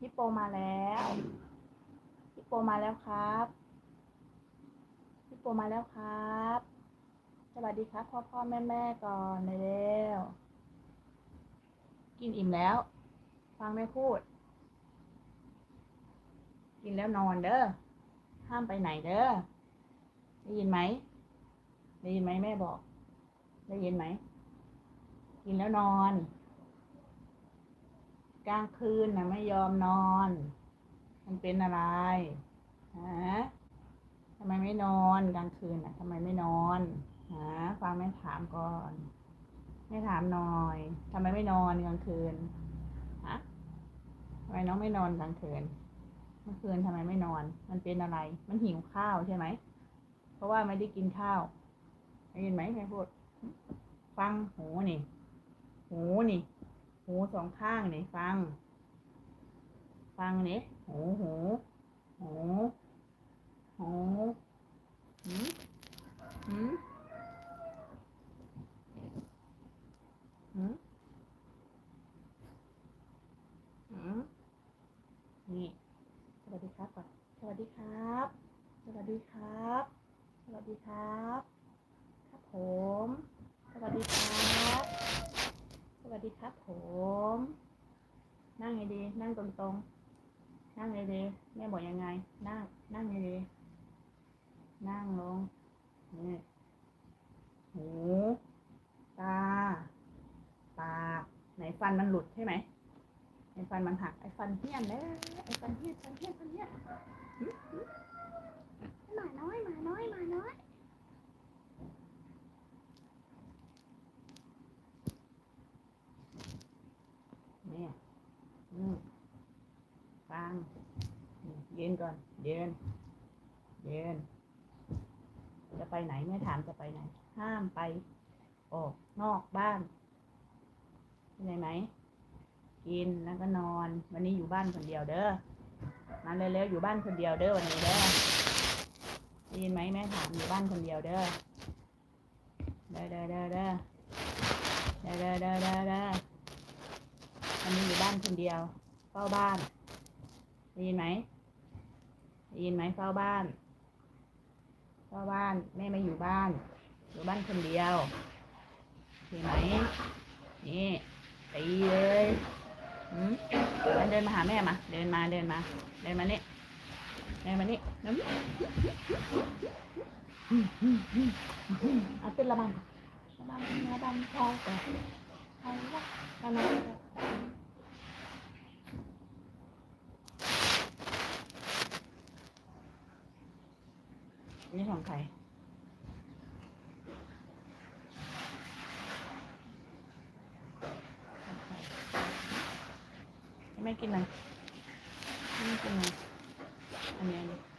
ฮิปโปมาแล้วฮิปโปมาแล้วครับฮิปโปมาแล้วครับ สวัสดีครับ พ่อพ่อแม่แม่ก่อนในเร็วกินอิ่มแล้ว ฟังแม่พูด กินแล้วนอนเด้อห้ามไปไหนเด้อได้ยินไหมได้ยินไหมแม่บอก ได้ยินไหม กินแล้วนอน กลางคืนนะไม่ยอมนอน มันเป็นอะไรฮะทำไมไม่นอนกลางคืนน่ะทำไมไม่นอนฮะฟังแม่ถามก่อนแม่ถามหน่อยทำไมไม่นอนกลางคืนฮะทำไมน้องไม่นอนกลางคืนเมื่อคืนทำไมไม่นอน มันเป็นอะไร มันหิวข้าวใช่ไหม เพราะว่าไม่ได้กินข้าวได้ยินไหมแม่พูด ฟังหูนี่ หูนี่ หูสองข้างนี่ฟัง ฟังเนี่ยหูหูหูหูหืมหืมหืมหืมนี่สวัสดีครับก่อนสวัสดีครับ สวัสดีครับ สวัสดีครับ ครับผม สวัสดีครับ วัสดีครับผม นั่งไงดี นั่งตรงๆ นั่งไงดี แม่บอกยังไง นั่ง นั่งไงดี นั่งลง นี่ หู ตา ปาก ไหนฟันมันหลุดใช่ไหมไอ้ฟันมันหัก ไอ้ฟันเหี้ยนเลยไอ้ฟันเหี้ยนฟันเหี้ยนฟันเหี้ยน หมาน้อยหมาน้อยหมาน้อย เนี่ยอืมฟัง นี่ยืนก่อน เยืนเยืนจะไปไหนแม่ถามจะไปไหน ห้ามไป ออกนอกบ้านเข้าใจไหม กินแล้วก็นอน วันนี้อยู่บ้านคนเดียวเด้อมาเร็วๆอยู่บ้านคนเดียวเด้อวันนี้เด้อได้ยินไหมแม่ถามอยู่บ้านคนเดียวเด้อ เด้อเด้อเด้อเด้อเด้อเด้อเด้อเด้อเด้อวันนี้อยู่บ้านคนเดียวเฝ้าบ้านได้ยินไหม ได้ยินไหมเฝ้าบ้าน เฝ้าบ้านแม่ไม่อยู่บ้าน อยู่บ้านคนเดียวเห็นไหมนี่ตีเลยหืมงั้นเดินมาหาแม่มา เดินมาเดินมา เดินมานี่เดินมานี่น้ำเอาขึ้นระบำระบำระบำพอก่อนพอแล้วระบำ นี่ของใครไม่กินนะไม่กินอันนี้อันนี้